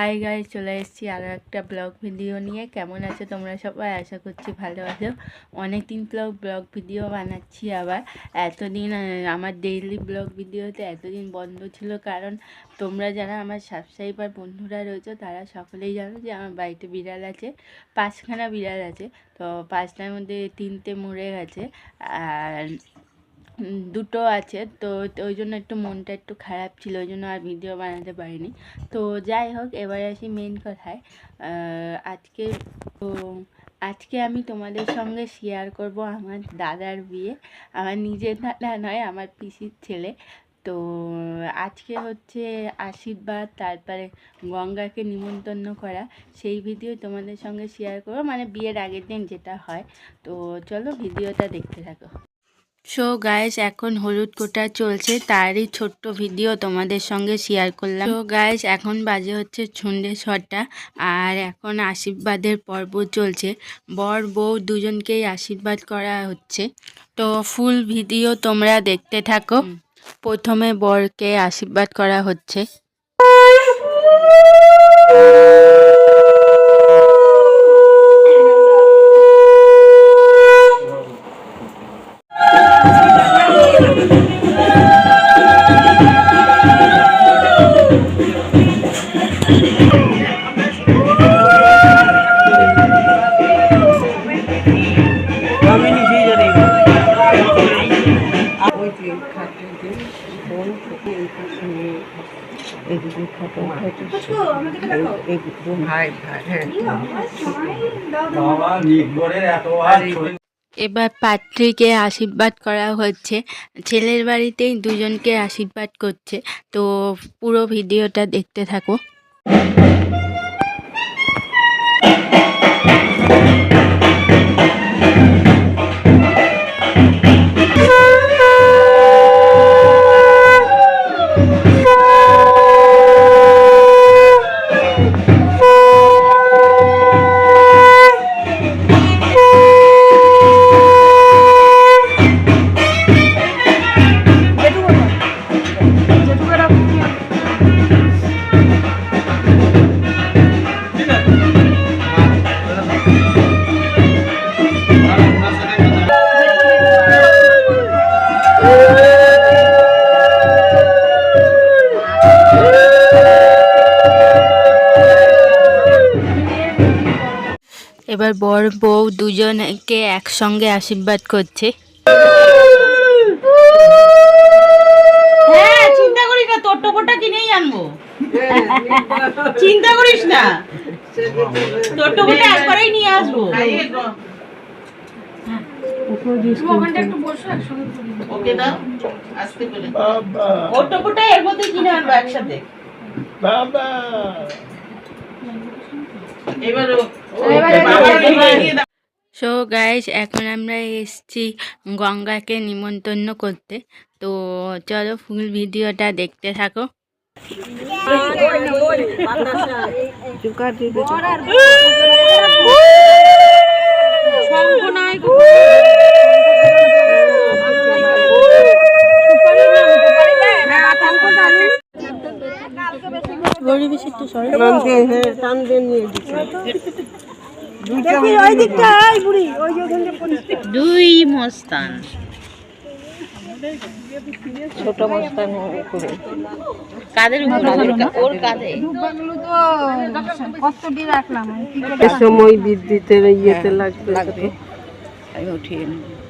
High গাই চলে এসেছি আরও একটা ব্লগ ভিডিও নিয়ে। কেমন আছো তোমরা সবাই? আশা করছি ভালো আছো। অনেক দিন ব্লগ ব্লগ ভিডিও বানাচ্ছি আবার। এতদিন আমার ডেইলি ব্লগ ভিডিওতে এতদিন বন্ধ ছিল কারণ তোমরা যারা আমার সাবস্ক্রাইবার বন্ধুরা রয়েছে, তারা সকলেই জানো যে আমার বাড়িতে বিড়াল আছে, পাঁচখানা বিড়াল আছে। তো পাঁচটার মধ্যে তিনটে মরে গেছে। আর দুটো আছে। তো ওই জন্য একটু মনটা একটু খারাপ ছিল, ওই জন্য আর ভিডিও বানাতে পারিনি। তো যাই হোক, এবার আসি মেন কথায়। আজকে তো, আজকে আমি তোমাদের সঙ্গে শেয়ার করব আমার দাদার বিয়ে। আমার নিজের দাদা নয়, আমার পিসির ছেলে। তো আজকে হচ্ছে আশীর্বাদ, তারপরে গঙ্গাকে নিমন্ত্রণ করা। সেই ভিডিও তোমাদের সঙ্গে শেয়ার করব। মানে বিয়ের আগের দিন যেটা হয়। তো চলো ভিডিওটা দেখতে থাকো। সো গায়েস এখন হলুদ কোটা চলছে। তারই ছোট্ট ভিডিও তোমাদের সঙ্গে শেয়ার করলাম। তো গায়েস এখন বাজে হচ্ছে সন্ধ্যে ছটা আর এখন আশীর্বাদের পর্ব চলছে। বর বউ দুজনকেই আশীর্বাদ করা হচ্ছে। তো ফুল ভিডিও তোমরা দেখতে থাকো। প্রথমে বরকে আশীর্বাদ করা হচ্ছে আমি নিজেই জানি ওই যে খাটে যে বোন থেকে এই পাশে নিয়ে এদিকে খাটো ভাই ভাই হ্যাঁ বাবা নিগড়ের এত আর এবার পাত্রীকে আশীর্বাদ করা হচ্ছে। ছেলের বাড়িতেই দুজনকে আশীর্বাদ করছে। তো পুরো ভিডিওটা দেখতে থাকো। এবার বর বউ দুজনকে একসঙ্গে আশীর্বাদ করছে। হ্যাঁ চিন্তা করিস না তোর টোপরটা কিনেই আনব। চিন্তা করিস না তোর টোপরটা একবারেই নিয়ে আসব। ওকে দাও আসতে করে। ওর এর মধ্যে কিনে আনব একসাথে। এবার বাবাকে দিয়ে দাও। সো গাইস এখন আমরা এসেছি গঙ্গাকে নিমন্ত্রণ করতে। তো চলো ফুল ভিডিওটা দেখতে থাকো। টান দিয়ে হ্যাঁ টান দিয়ে নিয়ে দিচ্ছে দুই মস্তান। ছোট মস্তান করে কাদের উপরে? ওর কাঁধে এ সময় বিদ্যুতের ইয়েতে লাগবে। লাগবে। আমি উঠিয়ে নেব।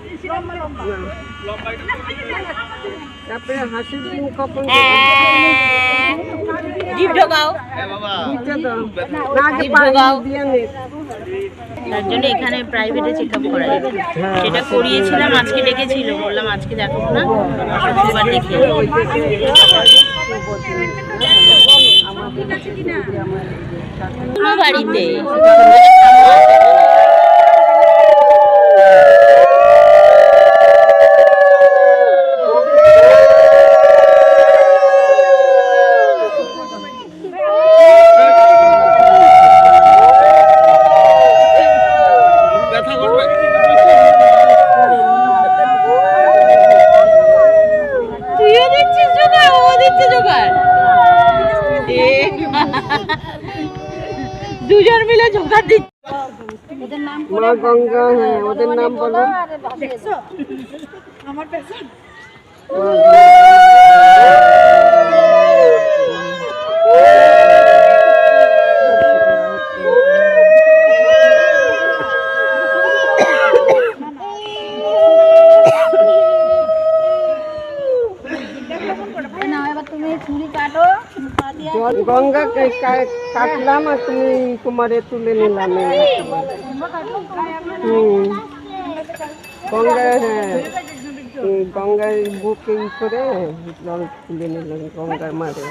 তারপরে হাসির দিন কখন জিভ ঢোকাও। তার জন্য এখানে প্রাইভেটে চেক আপ করা যাবে সেটা করিয়েছিলাম আজকে ডেকেছিল বললাম আজকে দেখো না শুক্রবার দেখিয়ে দেবো। বাড়িতে তুইও দিচ্ছিস জোগাড় ও দিচ্ছে জোগাড় এ দুজন মিলে জোগাড় দিচ্ছে। মা গঙ্গা হ্যাঁ ওদের নাম বলো আমার কা- কাটলাম আর তুমি কুমারে তুলে নিলাম হুম। গঙ্গা হ্যাঁ। গঙ্গার বুকে ই করে জল তুলে নিলাম গঙ্গার মারে।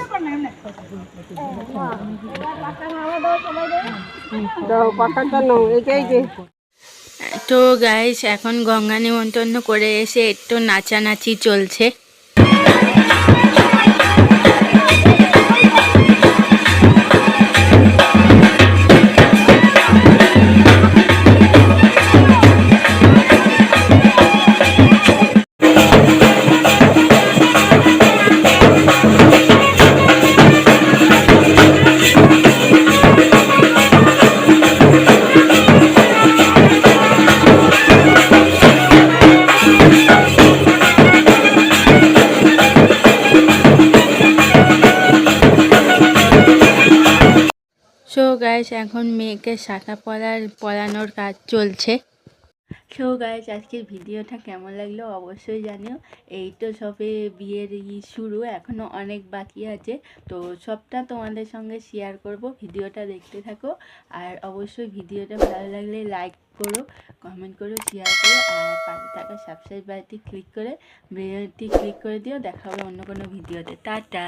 দাও, পাখাটা নাও, এই যে তো গাইস এখন গঙ্গা নিমন্ত্রণ করে এসে একটু নাচানাচি চলছে। সো গাইস এখন মেয়েকে শাখা পরার পরানোর কাজ চলছে। সো গাইস আজকের ভিডিওটা কেমন লাগল অবশ্যই জানিও। এই তো সবে বিয়ের শুরু এখনও অনেক বাকি আছে। তো সবটা তোমাদের সঙ্গে শেয়ার করব, ভিডিওটা দেখতে থাকো। আর অবশ্যই ভিডিওটা ভালো লাগলে লাইক করো কমেন্ট করো শেয়ার করো। আর পাশে থাকা সাবস্ক্রাইব বাটনটি ক্লিক করে বেলটি ক্লিক করে দিও। দেখা হবে অন্য কোনো ভিডিওতে। টাটা!